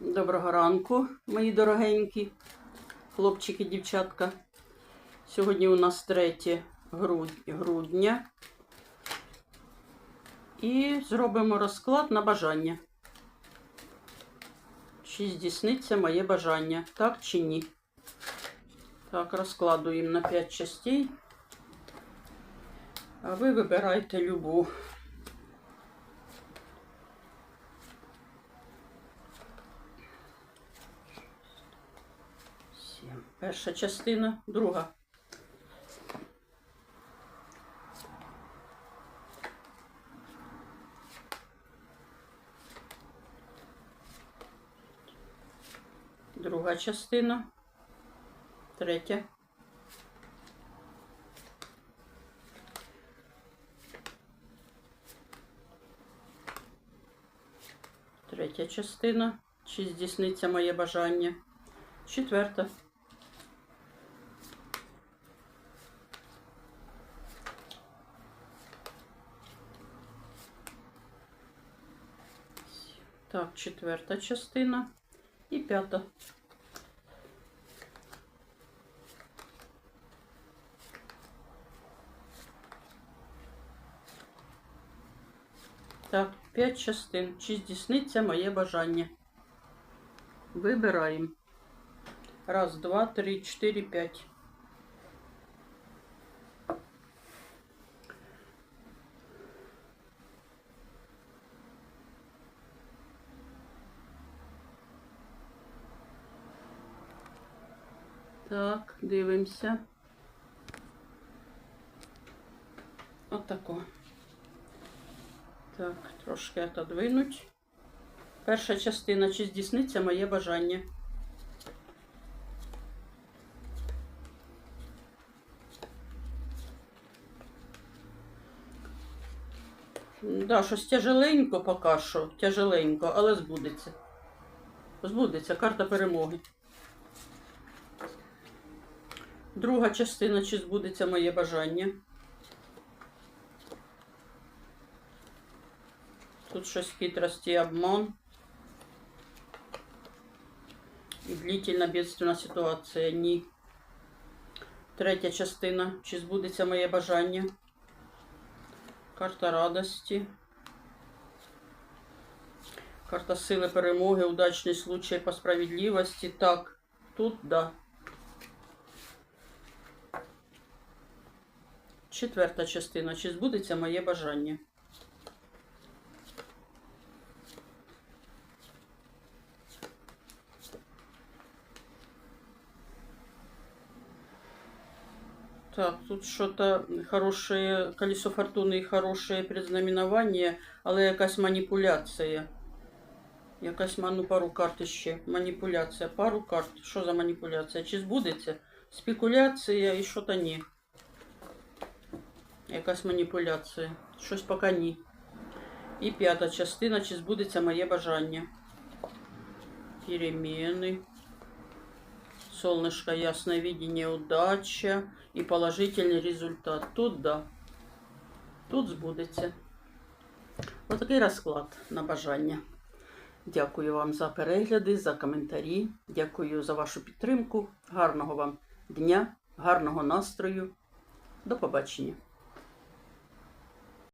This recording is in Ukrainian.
Доброго ранку, мої дорогенькі хлопчики, дівчатка. Сьогодні у нас 3 грудня. І зробимо розклад на бажання. Чи здійсниться моє бажання, так чи ні? Так, розкладуємо на 5 частей. А ви вибирайте любу. Перша частина, друга. Друга частина. Третя. Третя частина. Чи здійсниться моє бажання? Четверта. Так, четверта частина і п'ята. Так, п'ять частин. Чи здійсниться моє бажання? Вибираємо. Раз, два, три, чотири, п'ять. Так, дивимося. Отако. Так, трошки отодвинуть. Перша частина, чи здійсниться моє бажання? Да, щось тяжеленько поки що, тяжеленько, але збудеться. Збудеться карта перемоги. Друга частина, чи збудеться моє бажання. Тут щось хитрості і обман. Длительна бедственна ситуація. Ні. Третя частина. Чи збудеться моє бажання? Карта радості. Карта сили перемоги, удачний случай по справедливості. Так, тут да. Четверта частина. Чи збудеться моє бажання? Так, тут что-то хорошее, колесо фортуни і хороше предзнаменування, але якась маніпуляція. Якась ману пару карт ще. Маніпуляція. Пару карт. Що за маніпуляція? Чи збудеться? Спекуляція і що то ні. Якась маніпуляція. Щось поки ні. І п'ята частина, чи збудеться моє бажання. Переміни. Солнышко, ясное видение, удача і положительний результат. Тут да. Тут збудеться. Отакий розклад на бажання. Дякую вам за перегляди, за коментарі. Дякую за вашу підтримку. Гарного вам дня, гарного настрою. До побачення.